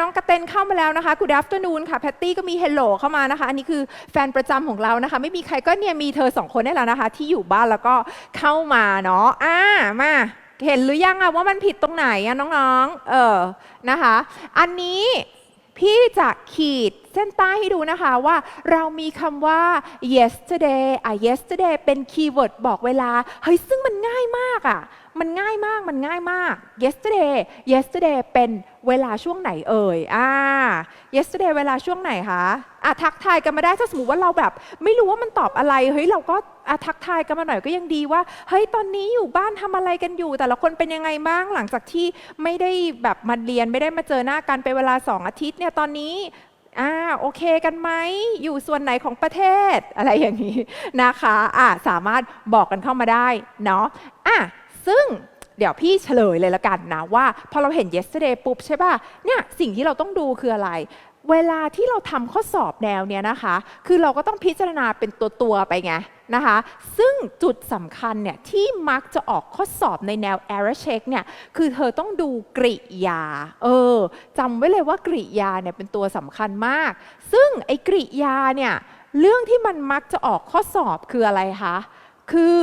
น้องกระเตนเข้ามาแล้วนะคะ Good afternoon ค่ะ แพตตี้ก็มี Hello เข้ามานะคะ อันนี้คือแฟนประจำของเรานะคะ ไม่มีใครก็เนี่ยมีเธอสองคนนี่แหละนะคะ ที่อยู่บ้านแล้วก็เข้ามาเนาะอ่ามาเห็นหรือยังอะว่ามันผิดตรงไหนอะน้องๆ เออนะคะ อันนี้พี่จะขีดเส้นใต้ให้ดูนะคะว่าเรามีคำว่า yesterday อะ yesterday เป็นคีย์เวิร์ดบอกเวลา เฮ้ย ซึ่งมันง่ายมากอะ มันง่ายมากมันง่ายมาก yesterday yesterday เป็นเวลาช่วงไหนเอ่ยอ่า yesterday เวลาช่วงไหนคะอะทักทายกันมาได้ถ้าสมมติว่าเราแบบ ไม่รู้ว่ามันตอบอะไรเฮ้ยเราก็อะทักทายกันมาหน่อยก็ยังดีว่าเฮ้ยตอนนี้อยู่บ้านทำอะไรกันอยู่ แต่ละคนเป็นยังไงบ้างหลังจากที่ไม่ได้แบบมาเรียนไม่ได้มาเจอหน้ากันเป็นเวลาสองอาทิตย์เนี่ยตอนนี้อ่าโอเคกันไหมอยู่ส่วนไหนของประเทศอะไรอย่างนี้นะคะอ่าสามารถบอกกันเข้ามาได้เนาะอะ ซึ่งเดี๋ยวพี่เฉลยเลยละกันนะว่า พอเราเห็น yesterday ปุ๊บใช่ป่ะเนี่ยสิ่งที่เราต้องดูคืออะไร เวลาที่เราทำข้อสอบแนวเนี้ยนะคะ คือเราก็ต้องพิจารณาเป็นตัวตัวไปไงนะคะ ซึ่งจุดสำคัญเนี่ยที่มักจะออกข้อสอบในแนว error check เนี่ยคือเธอต้องดูกริยา เออจำไว้เลยว่ากริยาเนี่ยเป็นตัวสำคัญมาก ซึ่งไอ้กริยาเนี่ยเรื่องที่มันมักจะออกข้อสอบคืออะไรคะ คือ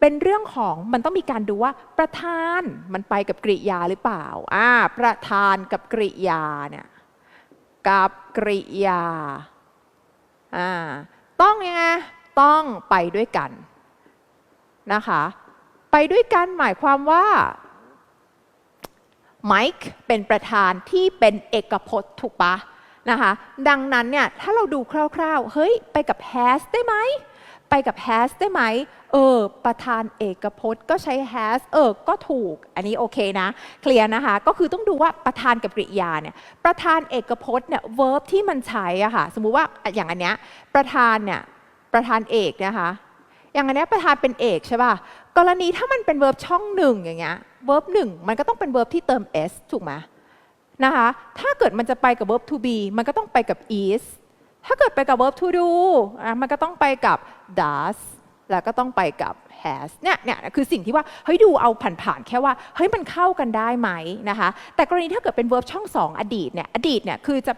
เป็นเรื่องของมันต้องมีการดูว่าประธานมันไปกับกริยาหรือเปล่าอ่าประธานกับกริยาเนี่ยกับกริยาอ่าต้องยังไงต้องไปด้วยกันนะคะไปด้วยกันหมายความว่าไมค์เป็นประธานที่เป็นเอกพจน์ถูกปะนะคะดังนั้นเนี่ยถ้าเราดูคร่าวๆ เฮ้ย ไปกับ has ได้ไหม ไปกับ has ได้ไหม เออ ประธานเอกพจน์ก็ใช้ has เออ ก็ถูก อันนี้โอเคนะ เคลียร์นะคะ ก็คือต้องดูว่าประธานกับกริยาเนี่ย ประธานเอกพจน์เนี่ย verb ที่มันใช้อะค่ะ สมมุติว่าอย่างอันเนี้ย ประธานเนี่ย ประธานเอกนะคะ อย่างอันเนี้ยประธานเป็นเอกใช่ป่ะ กรณีถ้ามันเป็น verb ช่องหนึ่งอย่างเงี้ย verb หนึ่งมันก็ต้องเป็น verb ที่เติม s ถูกไหมนะคะ ถ้าเกิดมันจะไปกับ verb to be มันก็ต้องไปกับ is ถ้าเกิดไปกับ verb to do อะมันก็ต้องไปกับ does แล้วก็ต้องไปกับ has เนี่ยเนี่ยคือสิ่งที่ว่าเฮ้ยดูเอาผ่านๆแค่ว่าเฮ้ยมันเข้ากันได้ไหมนะคะ แต่กรณีถ้าเกิดเป็น verb ช่องสองอดีตเนี่ยอดีตเนี่ยคือจะ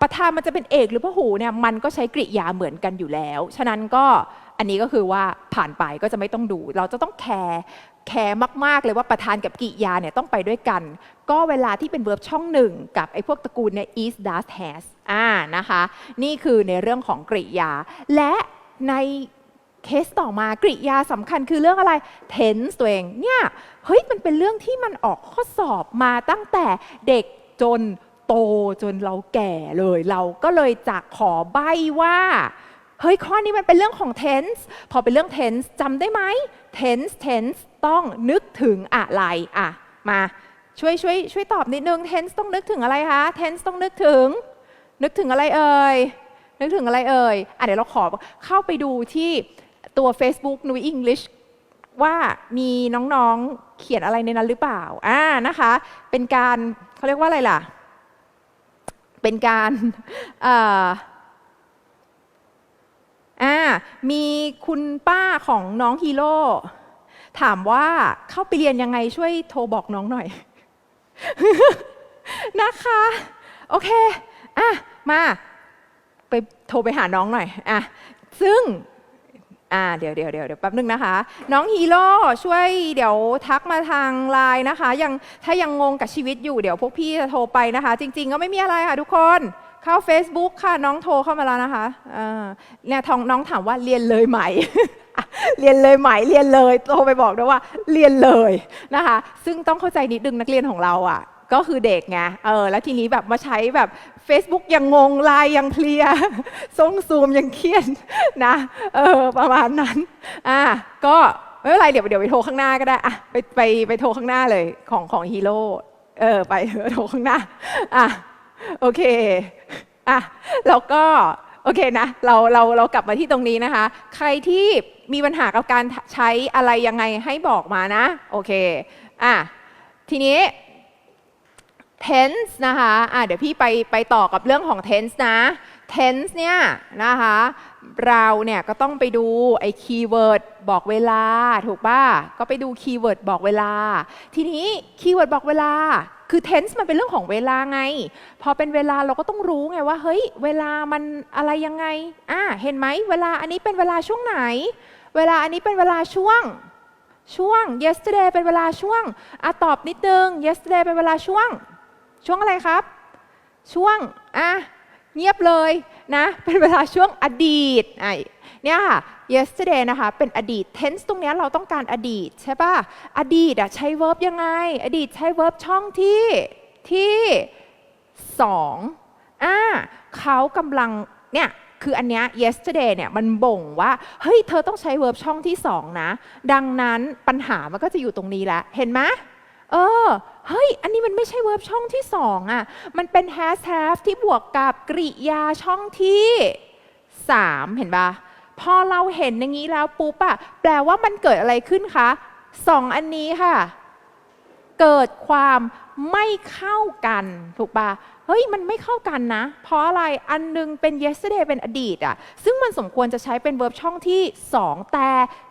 ประธานมันจะเป็นเอกหรือพหูเนี่ยมันก็ใช้กริยาเหมือนกันอยู่แล้ว ฉะนั้นก็ อันนี้ก็คือว่าผ่านไปก็จะไม่ต้องดู เราจะต้องแคร์แคร์มาก ๆ เลยว่าประธานกับกริยาเนี่ยต้องไปด้วยกัน ก็เวลาที่เป็น verb ช่องหนึ่งกับไอ้พวกตระกูลเนี่ย is does has อ่านะคะ นี่คือในเรื่องของกริยา และในเคสต่อมากริยาสำคัญคือเรื่องอะไร tense ตัวเองเนี่ยเฮ้ยมันเป็นเรื่องที่มันออกข้อสอบมาตั้งแต่เด็กจนโตจนเราแก่เลย เราก็เลยจะขอใบ้ว่า เฮ้ย ข้อนี้มันเป็นเรื่องของ tense พอเป็นเรื่อง tense จำได้ไหม tense tense ต้องนึกถึงอะไรอะมาช่วยช่วยช่วยตอบนิดนึง tense ต้องนึกถึงอะไรคะ tense ต้องนึกถึง นึกถึงอะไรเอ่ยนึกถึงอะไรเอ่ยอะเดี๋ยวเราขอเข้าไปดูที่ตัว Facebook New English ว่ามีน้องๆเขียนอะไรในนั้นหรือเปล่าอ่านะคะ เป็นการเขาเรียกว่าอะไรล่ะ เป็นการเอ่ออ่า มีคุณป้าของน้องฮีโร่ถามว่าเข้าไปเรียนยังไงช่วยโทรบอกน้องหน่อย นะคะ โอเคอะมาไปโทรไปหาน้องหน่อยอะซึ่งอ่าเดี๋ยวเดี๋ยวเดี๋ยวเดี๋ยวแป๊บนึงนะคะ น้องฮีโร่ช่วยเดี๋ยวทักมาทางไลน์นะคะ ยังถ้ายังงงกับชีวิตอยู่เดี๋ยวพวกพี่จะโทรไปนะคะ จริง ๆ ก็ไม่มีอะไรค่ะทุกคน เข้า Facebook ค่ะน้องโทรเข้ามาแล้วนะคะเนี่ยทองน้องถามว่าเรียนเลยไหม เรียนเลยไหมเรียนเลยโทรไปบอกด้วยว่าเรียนเลยนะคะ ซึ่งต้องเข้าใจนิดนึงนักเรียนของเราอะก็คือเด็กไง เออ แล้วทีนี้แบบมาใช้แบบ Facebook ยังงงไลน์ยังเพลียส่งซูมยังเครียดนะ เออ ประมาณนั้น อะก็ไม่เป็นไรเดี๋ยวเดี๋ยวไปโทรข้างหน้าก็ได้ อะ ไปไปไปโทรข้างหน้าเลยของของฮีโร่ เออ ไปเออโทรข้างหน้า อะ โอเคอะแล้วก็โอเคนะเราเราเรากลับมาที่ตรงนี้นะคะ ใครที่มีปัญหากับการใช้อะไรยังไงให้บอกมานะโอเคอะทีนี้ tense นะคะอะเดี๋ยวพี่ไปไปต่อกับเรื่องของ tense นะ tense เนี่ยนะคะเราเนี่ยก็ต้องไปดูไอ้คีย์เวิร์ดบอกเวลา ถูกป่ะก็ไปดูคีย์เวิร์ดบอกเวลา ทีนี้คีย์เวิร์ดบอกเวลา คือ tense มันเป็นเรื่องของเวลาไง พอเป็นเวลาเราก็ต้องรู้ไงว่า เฮ้ย เวลามันอะไรยังไง อ่า เห็นไหม เวลาอันนี้เป็นเวลาช่วงไหน เวลาอันนี้เป็นเวลาช่วง ช่วง yesterday เป็นเวลาช่วงอะตอบนิดนึง yesterday เป็นเวลาช่วง ช่วงอะไรครับ ช่วง อะ เงียบเลยนะ เป็นเวลาช่วงอดีตไอ เนี่ยค่ะ yesterday นะคะเป็นอดีต tense ตรงเนี้ยเราต้องการอดีตใช่ป่ะ อดีตอะใช้ verb ยังไง อดีตใช้ verb ช่องที่ที่สองอ่าเขากำลังเนี่ยคืออันเนี้ย yesterday เนี่ยมันบ่งว่า เฮ้ย เธอต้องใช้ verb ช่องที่สองนะ ดังนั้นปัญหามันก็จะอยู่ตรงนี้ละเห็นไหมเออ เฮ้ย อันนี้มันไม่ใช่เวิร์บช่องที่สองอะ มันเป็น has have ที่บวกกับกริยาช่องที่สามเห็นปะ พอเราเห็นอย่างนี้แล้วปุ๊บอะแปลว่ามันเกิดอะไรขึ้นคะสองอันนี้ค่ะ เกิดความไม่เข้ากัน ถูกปะเฮ้ย มันไม่เข้ากันนะ เพราะอะไรอันหนึงเป็น yesterday เป็นอดีตอะซึ่งมันสมควรจะใช้เป็น verb ช่องที่ 2 แต่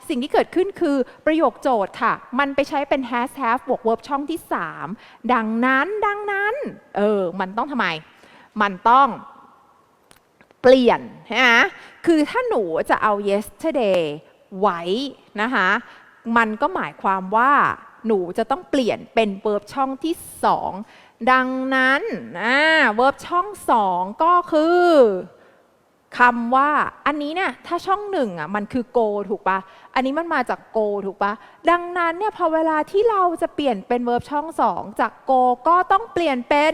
สิ่งที่เกิดขึ้นคือประโยคโจทย์ค่ะ มันไปใช้เป็น has have บวก verb ช่องที่ 3 ดังนั้นดังนั้น เออ มันต้องทำไม มันต้องเปลี่ยนใช่ไหม คือถ้าหนูจะเอา yesterday ไว้นะคะ มันก็หมายความว่าหนูจะต้องเปลี่ยนเป็น verb ช่องที่ 2 ดังนั้น verb ช่อง 2 ก็คือคำว่าอันนี้เนี่ยถ้าช่องหนึ่งอะมันคือ go ถูกปะอันนี้มันมาจาก go ถูกปะดังนั้นเนี่ยพอเวลาที่เราจะเปลี่ยนเป็น verb ช่อง2จาก go ก็ต้องเปลี่ยนเป็น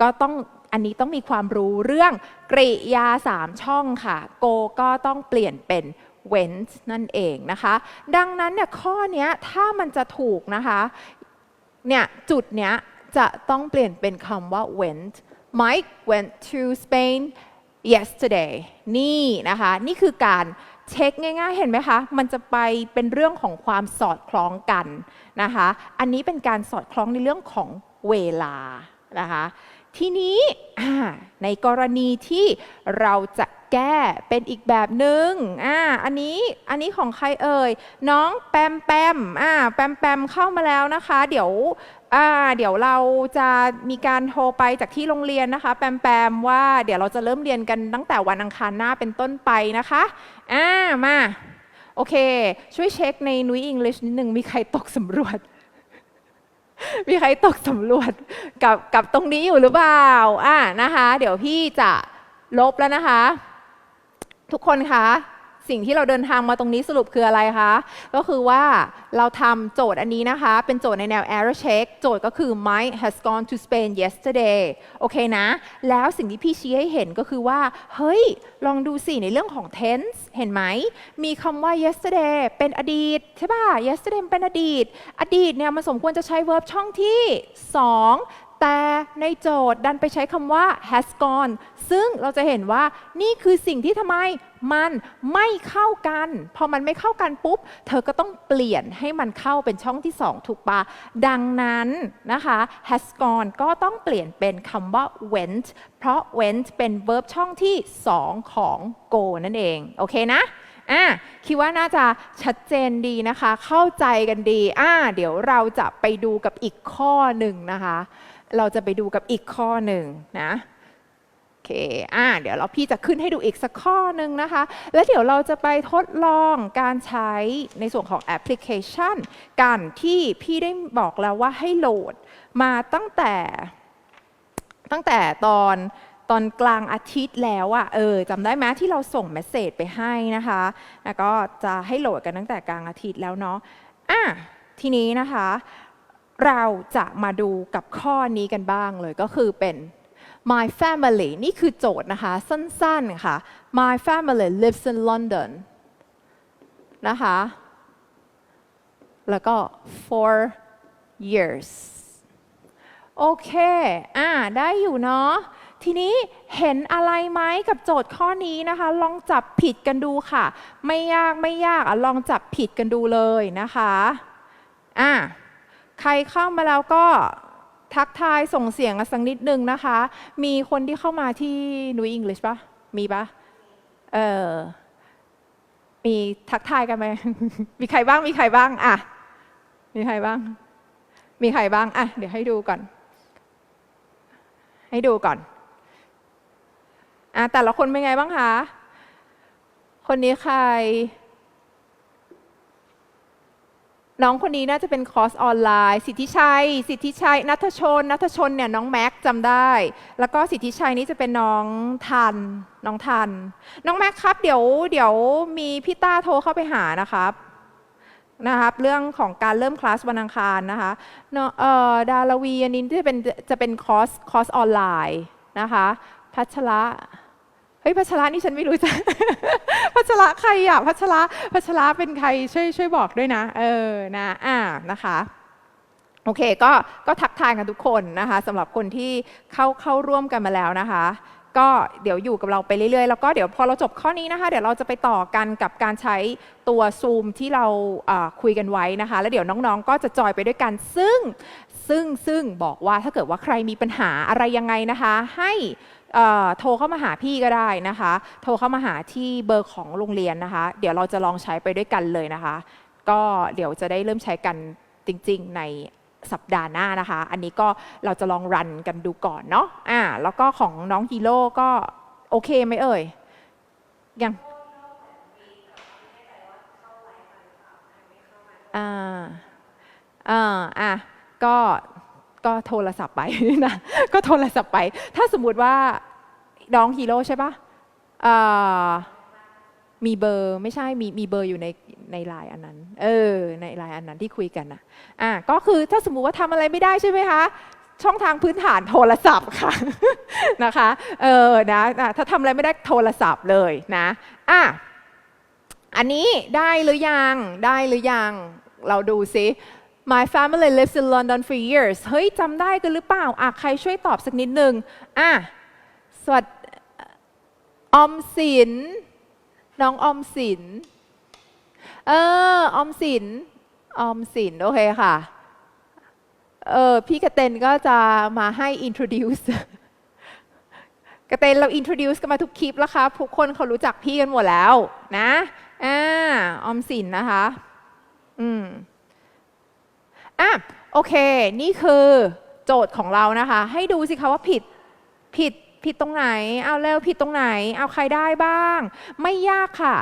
ก็ต้อง อันนี้ต้องมีความรู้เรื่องกริยา 3 ช่องค่ะ go ก็ต้องเปลี่ยนเป็น went นั่นเองนะคะ ดังนั้นเนี่ยข้อนี้ถ้ามันจะถูกนะคะ เนี่ยจุดเนี้ยจะต้องเปลี่ยนเป็นคำว่า went Mike went to Spain yesterday นี่นะคะ นี่คือการเช็คง่าย ๆ เห็นไหมคะ มันจะไปเป็นเรื่องของความสอดคล้องกันนะคะ อันนี้เป็นการสอดคล้องในเรื่องของเวลานะคะ ทีนี้ในกรณีที่เราจะแก้เป็นอีกแบบหนึ่งอ่าอันนี้อันนี้ของใครเอ่ย น้องแปมแปมอ่าแปมแปมเข้ามาแล้วนะคะ เดี๋ยวอ่าเดี๋ยวเราจะมีการโทรไปจากที่โรงเรียนนะคะ แปมแปมว่าเดี๋ยวเราจะเริ่มเรียนกันตั้งแต่วันอังคารหน้าเป็นต้นไปนะคะอ่ามา โอเค ช่วยเช็คในนุ้ยอังกฤษนิดนึงมีใครตกสำรวจ มีใครตกสำรวจกับกับตรงนี้อยู่หรือเปล่าอ่านะคะ เดี๋ยวพี่จะลบแล้วนะคะ ทุกคนคะ สิ่งที่เราเดินทางมาตรงนี้สรุปคืออะไรคะ ก็คือว่าเราทำโจทย์อันนี้นะคะ เป็นโจทย์ในแนว error check โจทย์ก็คือ Mike has gone to Spain yesterday โอเคนะ แล้วสิ่งที่พี่ชี้ให้เห็นก็คือว่า เฮ้ย ลองดูสิในเรื่องของ tense เห็นไหม มีคำว่า yesterday เป็นอดีต ใช่ป่ะ yesterday เป็นอดีต อดีตเนี่ยมันสมควรจะใช้ verb ช่องที่ 2 แต่ในโจทย์ดันไปใช้คำว่า has gone ซึ่งเราจะเห็นว่านี่คือสิ่งที่ทำไมมันไม่เข้ากัน พอมันไม่เข้ากันปุ๊บ เธอก็ต้องเปลี่ยนให้มันเข้าเป็นช่องที่ 2 ถูกปะดังนั้นนะคะ has gone ก็ต้องเปลี่ยนเป็นคำว่า went เพราะ went เป็น verb ช่องที่ 2 ของ go นั่นเอง โอเคนะอะคิดว่าน่าจะชัดเจนดีนะคะ เข้าใจกันดีอ่าเดี๋ยวเราจะไปดูกับอีกข้อหนึ่งนะคะ เราจะไปดูกับอีกข้อหนึ่งนะโอเคอ่าเดี๋ยวเราพี่จะขึ้นให้ดูอีกสักข้อหนึ่งนะคะ แล้วเดี๋ยวเราจะไปทดลองการใช้ในส่วนของแอปพลิเคชันกันที่พี่ได้บอกแล้วว่าให้โหลดมาตั้งแต่ตั้งแต่ตอนตอนกลางอาทิตย์แล้วอะเออจำได้ไหมที่เราส่งเมสเซจไปให้นะคะ แล้วก็จะให้โหลดกันตั้งแต่กลางอาทิตย์แล้วเนาะอะทีนี้นะคะ เราจะมาดูกับข้อนี้กันบ้างเลยก็คือเป็น my family นี่คือโจทย์นะคะ สั้นๆค่ะ my family lives in London นะคะ แล้วก็ for years โอเค อ่า ได้อยู่เนาะ ทีนี้เห็นอะไรไหมกับโจทย์ข้อนี้นะคะ ลองจับผิดกันดูค่ะ ไม่ยากไม่ยากอะลองจับผิดกันดูเลยนะคะ อ่า ใครเข้ามาแล้วก็ทักทายส่งเสียงกันสักนิดนึงนะคะ มีคนที่เข้ามาที่นุยอังกฤษปะมีปะเออมีทักทายกันไหม มีใครบ้าง มีใครบ้าง อะ มีใครบ้าง มีใครบ้าง อะ เดี๋ยวให้ดูก่อน ให้ดูก่อน อะ แต่ละคนเป็นไงบ้างคะ คนนี้ใคร น้องคนนี้น่าจะเป็นคอร์สออนไลน์ สิทธิชัย สิทธิชัยนัทชน นัทชนเนี่ยน้องแม็กจำได้ แล้วก็สิทธิชัยนี่จะเป็นน้องทัน น้องทัน น้องแม็กครับ เดี๋ยวเดี๋ยวมีพี่ต้าโทรเข้าไปหานะครับนะครับเรื่องของการเริ่มคลาสวันอังคารนะคะเอ่อดารวีอันนี้จะเป็นจะเป็นคอร์สคอร์สออนไลน์นะคะ พัชระ เฮ้ยพัชระนี่ฉันไม่รู้จัก พัชระใครอะพัชระพัชระเป็นใครช่วยช่วยบอกด้วยนะ เออนะอ่านะคะโอเคก็ก็ทักทายกันทุกคนนะคะสำหรับคนที่เข้าเข้าร่วมกันมาแล้วนะคะ ก็เดี๋ยวอยู่กับเราไปเรื่อยๆ แล้วก็เดี๋ยวพอเราจบข้อนี้นะคะ เดี๋ยวเราจะไปต่อกันกับการใช้ตัวซูมที่เราคุยกันไว้นะคะ แล้วเดี๋ยวน้องๆ ก็จะจอยไปด้วยกัน ซึ่งซึ่งซึ่งบอกว่าถ้าเกิดว่าใครมีปัญหาอะไรยังไงนะคะ ให้ โทรเข้ามาหาพี่ก็ได้นะคะ โทรเข้ามาหาที่เบอร์ของโรงเรียนนะคะ เดี๋ยวเราจะลองใช้ไปด้วยกันเลยนะคะ ก็เดี๋ยวจะได้เริ่มใช้กันจริง ๆ ในสัปดาห์หน้านะคะ อันนี้ก็เราจะลองรันกันดูก่อนเนาะอ่าแล้วก็ของน้องฮีโร่ก็โอเคไหมเอ่ย ยังอ่าอ่าอะก็ ก็โทรศัพท์ไปนะก็โทรศัพท์ไป ถ้าสมมุติว่าน้องฮีโร่ใช่ปะอ่ามีเบอร์ไม่ใช่มีมีเบอร์อยู่ในในไลน์อันนั้น เออ ในไลน์อันนั้นที่คุยกันนะอะก็คือถ้าสมมุติว่าทำอะไรไม่ได้ใช่ไหมคะ ช่องทางพื้นฐานโทรศัพท์ค่ะนะคะเออนะอะถ้าทำอะไรไม่ได้โทรศัพท์เลยนะอะอันนี้ได้หรือยังได้หรือยังเราดูซิ My family lives in London for years เฮ้ยจำได้กันหรือเปล่าอะใครช่วยตอบสักนิดหนึ่งอะสวัสดีออมสิน น้องออมสิน เออออมสินออมสิน โอเคค่ะ เออ พี่กระเตนก็จะมาให้ introduce กระเตนเรา introduce กันมาทุกคลิปแล้วครับทุกคนเขารู้จักพี่กันหมดแล้ว นะ อ่าออมสินนะคะ อืม อะโอเค นี่คือโจทย์ของเรานะคะ ให้ดูสิคะว่าผิดผิดผิดตรงไหน เอาเร็วผิดตรงไหน เอาใครได้บ้าง ไม่ยากค่ะ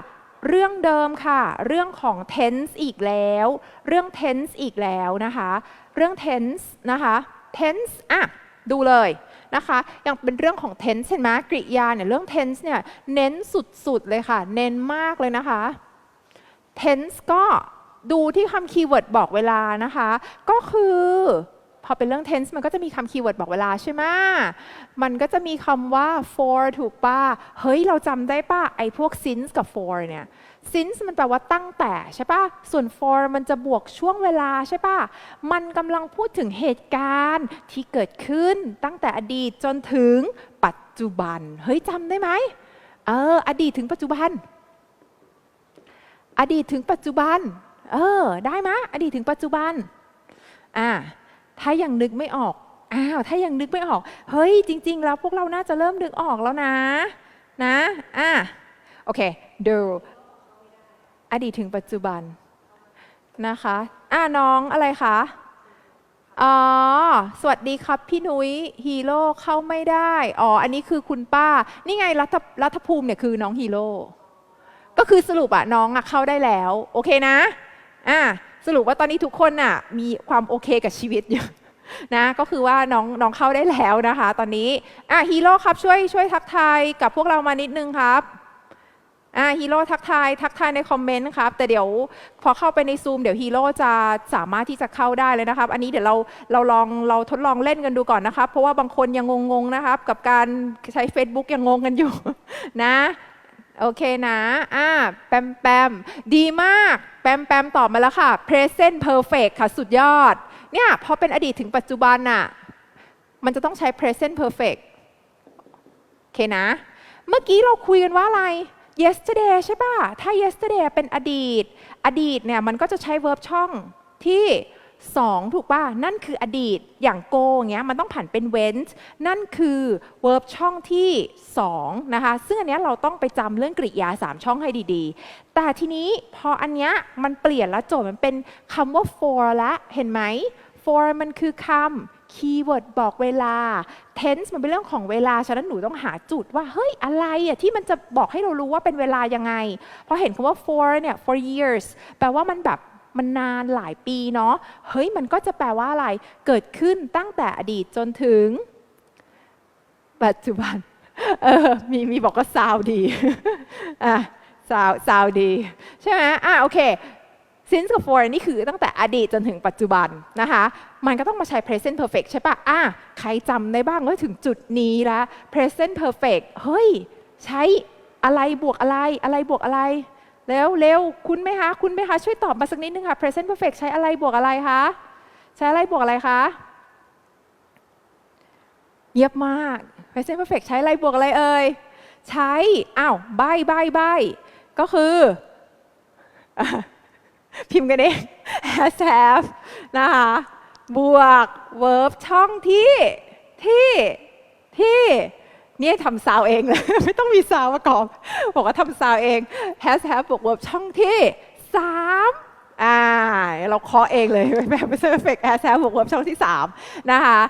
เรื่องเดิมค่ะ เรื่องของ tense อีกแล้ว เรื่อง tense อีกแล้วนะคะ เรื่อง tense นะคะ tense อะดูเลยนะคะอย่างเป็นเรื่องของ tense เห็นไหมกริยาเนี่ยเรื่อง tense เนี่ยเน้นสุดๆเลยค่ะ เน้นมากเลยนะคะ tense ก็ ดูที่คำคีย์เวิร์ดบอกเวลานะคะ ก็คือพอเป็นเรื่อง tense มันก็จะมีคำคีย์เวิร์ดบอกเวลาใช่ไหมมันก็จะมีคำว่า for ถูกป่ะ เฮ้ย เราจำได้ป่ะ ไอ้พวก since กับ for เนี่ย since มันแปลว่าตั้งแต่ใช่ป่ะ ส่วน for มันจะบวกช่วงเวลาใช่ป่ะ มันกำลังพูดถึงเหตุการณ์ที่เกิดขึ้นตั้งแต่อดีตจนถึงปัจจุบัน เฮ้ยจำได้ไหม เออ อดีตถึงปัจจุบัน อดีตถึงปัจจุบัน เออ ได้ไหมอดีตถึงปัจจุบัน อ่า ถ้ายังนึกไม่ออก อ้าว ถ้ายังนึกไม่ออก เฮ้ย จริง ๆ แล้วพวกเราน่าจะเริ่มนึกออกแล้วนะ นะ อ่า โอเค ดูอดีตถึงปัจจุบันนะคะ อ่าน้องอะไรคะ อ๋อ สวัสดีครับพี่นุ้ยฮีโร่เข้าไม่ได้ อ๋อ อันนี้คือคุณป้า นี่ไงรัฐรัฐภูมิเนี่ยคือน้องฮีโร่ ก็คือสรุปอะน้องอะเข้าได้แล้ว โอเคนะ อ่าสรุปว่าตอนนี้ทุกคนน่ะมีความโอเคกับชีวิตอยู่นะก็คือว่าน้องน้องเข้าได้แล้วนะคะ ตอนนี้อะฮีโร่ครับช่วยช่วยทักทายกับพวกเรามานิดนึงครับอ่าฮีโร่ทักทายทักทายในคอมเมนต์ครับแต่เดี๋ยวพอเข้าไปในซูมเดี๋ยวฮีโร่จะสามารถที่จะเข้าได้เลยนะครับ อันนี้เดี๋ยวเราเราลองเราทดลองเล่นกันดูก่อนนะครับ เพราะว่าบางคนยังงงๆนะครับ กับการใช้ Facebook ยังงงกันอยู่นะ โอเคนะอ่าแปมแปมดีมาก แปมแปมตอบมาแล้วค่ะ present perfect ค่ะ สุดยอด เนี่ยพอเป็นอดีตถึงปัจจุบันน่ะ มันจะต้องใช้ present perfect โอเคนะ เมื่อกี้เราคุยกันว่าอะไร yesterday ใช่ป่ะ ถ้า yesterday เป็นอดีต อดีตเนี่ยมันก็จะใช้ verb ช่องที่ 2 ถูกป่ะ นั่นคืออดีตอย่าง go เงี้ยมันต้องผันเป็น went นั่นคือ verb ช่องที่ 2 นะคะ ซึ่งอันเนี้ยเราต้องไปจำเรื่องกริยา 3 ช่องให้ดีๆ แต่ทีนี้พออันเนี้ยมันเปลี่ยนแล้วโจทย์มันเป็นคำว่า for ละเห็นไหม for มันคือคำคีย์เวิร์ดบอกเวลา tense มันเป็นเรื่องของเวลา ฉะนั้นหนูต้องหาจุดว่า เฮ้ย อะไรอะที่มันจะบอกให้เรารู้ว่าเป็นเวลายังไง พอเห็นคำว่า for เนี่ย for years แปลว่ามันแบบ มันนานหลายปีเนาะเฮ้ยมันก็จะแปลว่าอะไรเกิดขึ้นตั้งแต่อดีตจนถึง ปัจจุบันเออมีมีบอกว่าซาวดีอะซาวซาวดี ใช่ไหมอะโอเค since กับ for นี่คือตั้งแต่อดีตจนถึงปัจจุบันนะคะ มันก็ต้องมาใช้ present perfect ใช่ปะอะใครจำได้บ้างว่าถึงจุดนี้ละ present perfect เฮ้ย ใช้อะไรบวกอะไรอะไรบวกอะไร เร็วเร็วคุณไหมคะคุณไหมคะช่วยตอบมาสักนิดนึงค่ะ present perfect ใช้อะไรบวกอะไรคะใช้อะไรบวกอะไรคะเงียบมาก present perfect ใช้อะไรบวกอะไรเอ่ยใช้อ้าวใบใบใบก็คือพิมพ์กันเอง has have นะคะบวก verb ช่องที่ที่ที่ เนี่ยทำซาวเองเลย ไม่ต้องมีซาวประกอบ บอกว่าทำซาวเอง has have บวก verb ช่องที่สามอ่าเราเคาะเองเลยแบบ perfect has have บวก verb ช่องที่สามนะคะ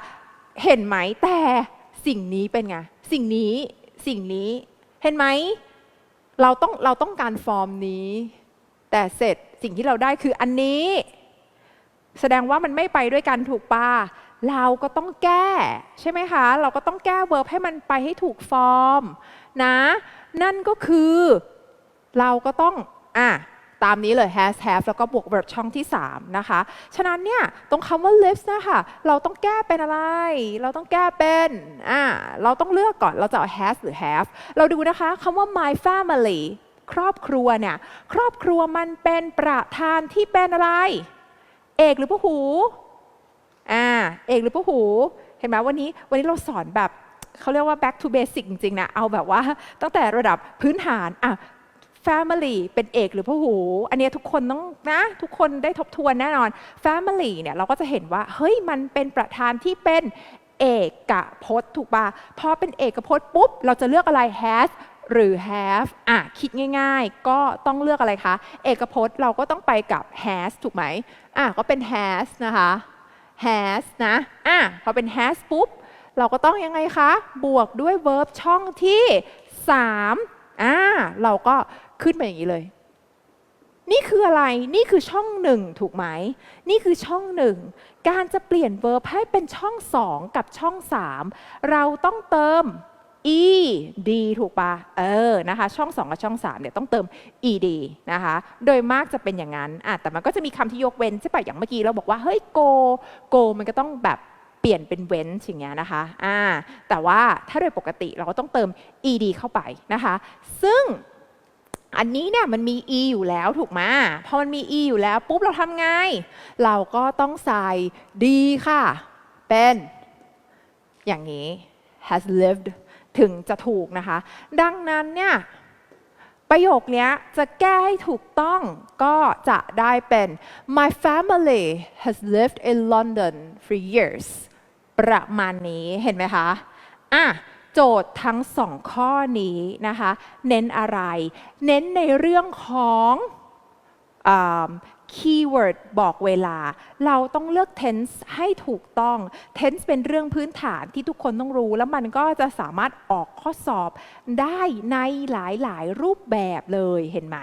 เห็นไหมแต่สิ่งนี้เป็นไง สิ่งนี้สิ่งนี้เห็นไหมเราต้องเราต้องการฟอร์มนี้ แต่เสร็จสิ่งที่เราได้คืออันนี้ แสดงว่ามันไม่ไปด้วยกันถูกปะ เราก็ต้องแก้ใช่ไหมคะ เราก็ต้องแก้เวิร์บให้มันไปให้ถูกฟอร์มนะ นั่นก็คือเราก็ต้องอะตามนี้เลย has have แล้วก็บวก verb ช่องที่ 3 นะคะ ฉะนั้นเนี่ย ตรงคำว่า lives นะคะเราต้องแก้เป็นอะไร เราต้องแก้เป็นอ่าเราต้องเลือกก่อนเราจะเอา has หรือ have เราดูนะคะคำว่า my family ครอบครัวเนี่ย ครอบครัวมันเป็นประธานที่เป็นอะไร เอกหรือพหู อ่าเอกหรือพหู เห็นไหมวันนี้วันนี้เราสอนแบบเขาเรียกว่า back to basic จริงๆนะเอาแบบว่าตั้งแต่ระดับพื้นฐานอะ family เป็นเอกหรือพหู อันนี้ทุกคนต้องนะทุกคนได้ทบทวนแน่นอน family เนี่ยเราก็จะเห็นว่า เฮ้ยมันเป็นประธานที่เป็นเอกพจน์ถูกปะพอเป็นเอกพจน์ปุ๊บ เราจะเลือกอะไร has หรือ have อะคิดง่ายๆ ก็ต้องเลือกอะไรคะ เอกพจน์เราก็ต้องไปกับ has ถูกไหมอะก็เป็น has นะคะ has นะอะพอเป็น has ปุ๊บ เราก็ต้องยังไงคะ บวกด้วย verb ช่องที่ 3อ่าเราก็ขึ้นไปอย่างนี้เลย นี่คืออะไร นี่คือช่องหนึ่งถูกไหม นี่คือช่องหนึ่ง การจะเปลี่ยน verb ให้เป็นช่องสองกับช่องสามเราต้องเติม ed ถูกปะเออนะคะช่อง 2 กับช่อง 3เนี่ยต้องเติม ed นะคะโดยมากจะเป็นอย่างนั้นอะแต่มันก็จะมีคำที่ยกเว้นใช่ปะอย่างเมื่อกี้เราบอกว่าเฮ้ย go go มันก็ต้องแบบเปลี่ยนเป็นเว้นอย่างเงี้ยนะคะอ่าแต่ว่าถ้าโดยปกติเราก็ต้องเติม ed เข้าไปนะคะ ซึ่งอันนี้เนี่ยมันมี e อยู่แล้วถูกไหมพอมันมี e อยู่แล้วปุ๊บเราทำไง เราก็ต้องใส่ d ค่ะ เป็น อย่างนี้ has lived ถึงจะถูกนะคะ ดังนั้นเนี่ยประโยคนี้จะแก้ให้ถูกต้องก็จะได้เป็น my family has lived in London for years ประมาณนี้เห็นไหมคะอะโจทย์ทั้งสองข้อนี้นะคะ เน้นอะไร เน้นในเรื่องของ คีย์เวิร์ดบอกเวลา เราต้องเลือก tense ให้ถูกต้อง tense เป็นเรื่องพื้นฐานที่ทุกคนต้องรู้ แล้วมันก็จะสามารถออกข้อสอบได้ในหลายๆ รูปแบบเลยเห็นไหม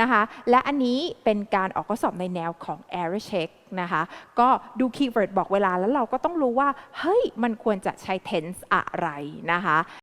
นะคะ และอันนี้เป็นการออกข้อสอบในแนวของ error check นะคะ ก็ดูคีย์เวิร์ดบอกเวลาแล้วเราก็ต้องรู้ว่า เฮ้ย มันควรจะใช้ tense อะไรนะคะ